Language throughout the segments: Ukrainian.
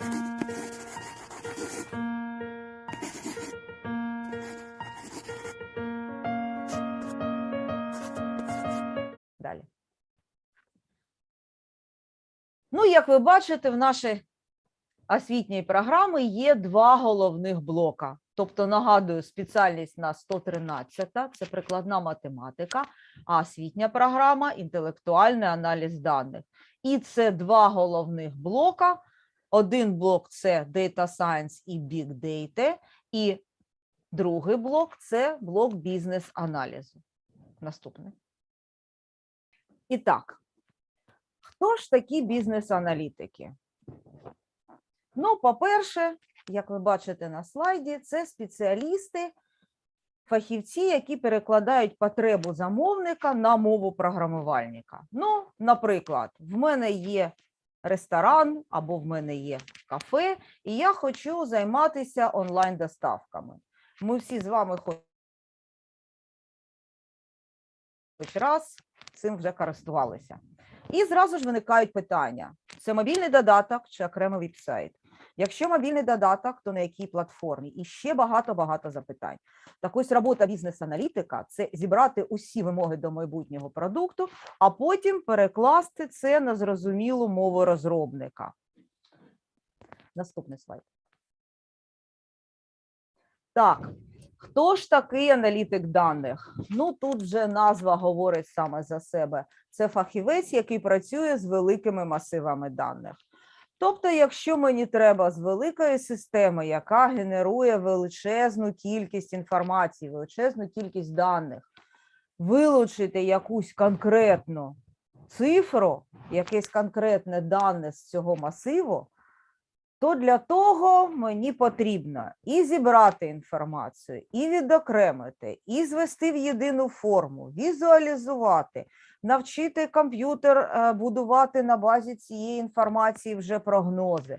Далі. Ну, як ви бачите, в нашій освітньої програми є два головних блока. Тобто, нагадую, спеціальність на 113 це прикладна математика, а освітня програма інтелектуальний аналіз даних. І це два головних блока. Один блок це Data Science і Big Data, і другий блок це блок бізнес-аналізу. Наступний. І так, хто ж такі бізнес-аналітики? Ну, по-перше, як ви бачите на слайді, це спеціалісти, фахівці, які перекладають потребу замовника на мову програмувальника. Ну, наприклад, в мене є ресторан або в мене є кафе, і я хочу займатися онлайн-доставками. Ми всі з вами хоч раз цим вже користувалися. І зразу ж виникають питання: це мобільний додаток чи окремий веб-сайт? Якщо мобільний додаток, то на якій платформі? І ще багато-багато запитань. Так ось робота бізнес-аналітика це зібрати усі вимоги до майбутнього продукту, а потім перекласти це на зрозумілу мову розробника. Наступний слайд. Так, хто ж такий аналітик даних? Ну тут вже назва говорить саме за себе. Це фахівець, який працює з великими масивами даних. Тобто, якщо мені треба з великої системи, яка генерує величезну кількість інформації, величезну кількість даних, вилучити якусь конкретну цифру, якесь конкретне дане з цього масиву, то для того мені потрібно і зібрати інформацію, і відокремити, і звести в єдину форму, візуалізувати, навчити комп'ютер е, будувати на базі цієї інформації вже прогнози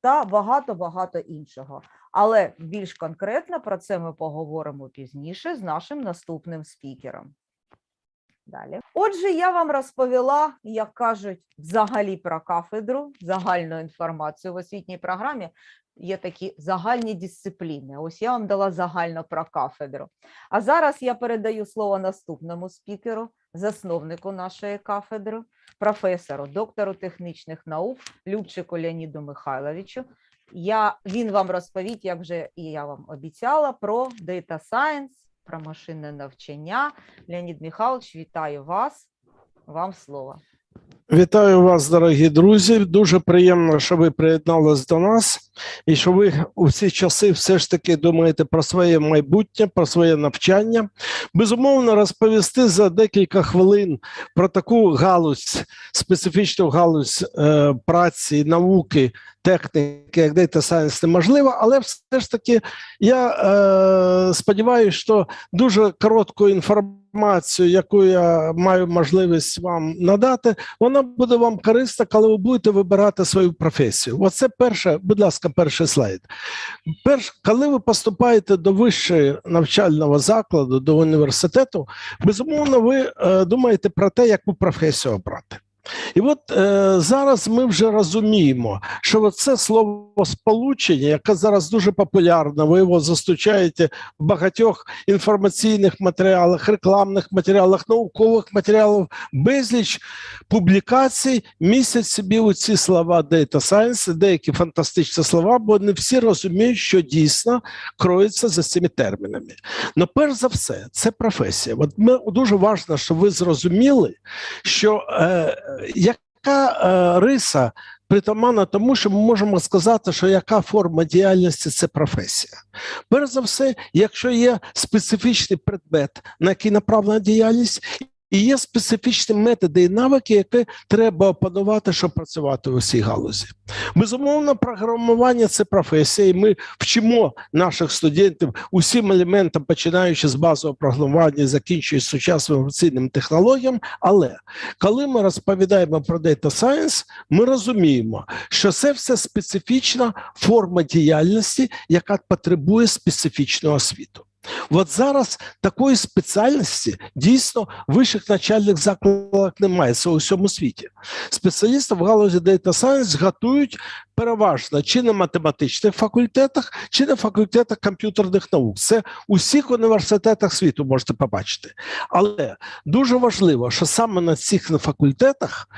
та багато-багато іншого. Але більш конкретно про це ми поговоримо пізніше з нашим наступним спікером. Далі. Отже, я вам розповіла, як кажуть, взагалі про кафедру, загальну інформацію в освітній програмі. Є такі загальні дисципліни. Ось я вам дала загально про кафедру. А зараз я передаю слово наступному спікеру, засновнику нашої кафедри, професору, доктору технічних наук Любчику Леоніду Михайловичу. Я, він вам розповість, як вже і я вам обіцяла, про Data Science, про машинне навчання. Леонід Михайлович, вітаю вас. Вам слово. Вітаю вас, дорогі друзі. Дуже приємно, що ви приєдналися до нас, і що ви у ці часи все ж таки думаєте про своє майбутнє, про своє навчання. Безумовно, розповісти за декілька хвилин про таку галузь, специфічну галузь е, праці, науки, техніки, як Data Science неможливо, але все ж таки я е, сподіваюся, що дуже коротку інформацію, яку я маю можливість вам надати, вона буде вам корисна, коли ви будете вибирати свою професію. Оце перше, будь ласка, перший слайд. Перш, коли ви поступаєте до вищого навчального закладу, до університету, безумовно, ви е, думаєте про те, яку професію обрати. І от е, зараз ми вже розуміємо, що це слово сполучення, яке зараз дуже популярне, ви його зустрічаєте в багатьох інформаційних матеріалах, рекламних матеріалах, наукових матеріалах, безліч публікацій містять собі оці слова Data Science, деякі фантастичні слова, бо не всі розуміють, що дійсно кроється за цими термінами. Но перш за все, це професія. От ми дуже важливо, щоб ви зрозуміли, що е, яка е, риса притаманна тому, що ми можемо сказати, що яка форма діяльності це професія. Перш за все, якщо є специфічний предмет, на який направлена діяльність, і є специфічні методи і навики, які треба опанувати, щоб працювати у цій галузі. Безумовно, програмування це професія, і ми вчимо наших студентів усім елементам, починаючи з базового програмування, закінчуючи сучасним інформаційним технологіям. Але коли ми розповідаємо про Data Science, ми розуміємо, що це все специфічна форма діяльності, яка потребує специфічного освіту. От зараз такої спеціальності дійсно вищих навчальних закладах немає це у всьому світі. Спеціалісти в галузі Data Science готують переважно чи на математичних факультетах, чи на факультетах комп'ютерних наук. Це у всіх університетах світу можете побачити. Але дуже важливо, що саме на цих факультетах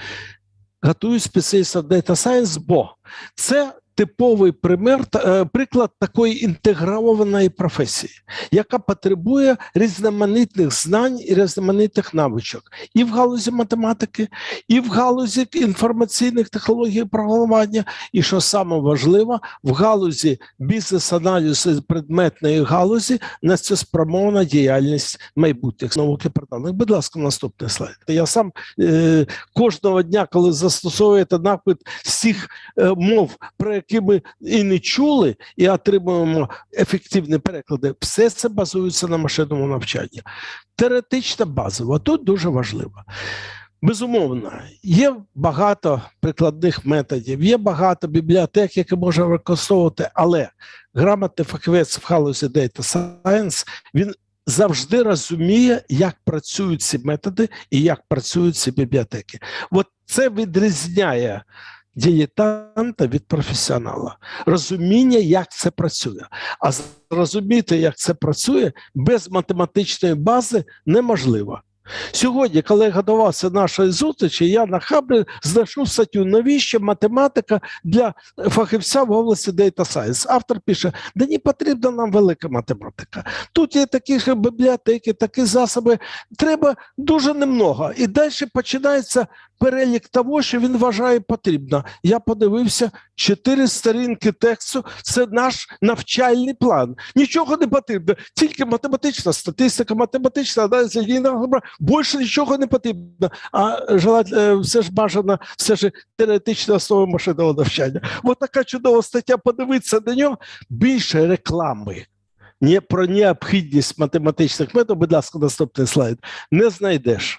готують спеціалістів Data Science, бо це типовий пример, е, приклад такої інтегрованої професії, яка потребує різноманітних знань і різноманітних навичок і в галузі математики, і в галузі інформаційних технологій програмування, і що саме важливо, в галузі бізнес-аналізу предметної галузі на це спрямована діяльність майбутніх науки даних. Будь ласка, наступний слайд. Я сам е, кожного дня, коли застосовуєте напит всіх е, мов, про які ми і не чули, і отримуємо ефективні переклади, все це базується на машинному навчанні. Теоретична базова тут дуже важливо. Безумовно, є багато прикладних методів, є багато бібліотек, які можна використовувати, але грамотний фахівець в галузі Data Science, він завжди розуміє, як працюють ці методи і як працюють ці бібліотеки. От це відрізняє дилетанта від професіонала. Розуміння, як це працює. А зрозуміти, як це працює, без математичної бази неможливо. Сьогодні, коли я готувався нашої зустрічі, я на хабрі знайшов статтю, навіщо математика для фахівця в області Data Science. Автор пише: да не потрібна нам велика математика. Тут є такі бібліотеки, такі засоби. Треба дуже немного. І далі починається перелік того, що він вважає потрібно. Я подивився чотири сторінки тексту. Це наш навчальний план. Нічого не потрібно, тільки математична статистика, математична аналіз, лінійна. Більше нічого не потрібно. А е, все ж бажано, все ж теоретична основа машинного навчання. Ось така чудова стаття. Подивитися на нього більше реклами. Не про необхідність математичних методів, будь ласка, наступний слайд, не знайдеш.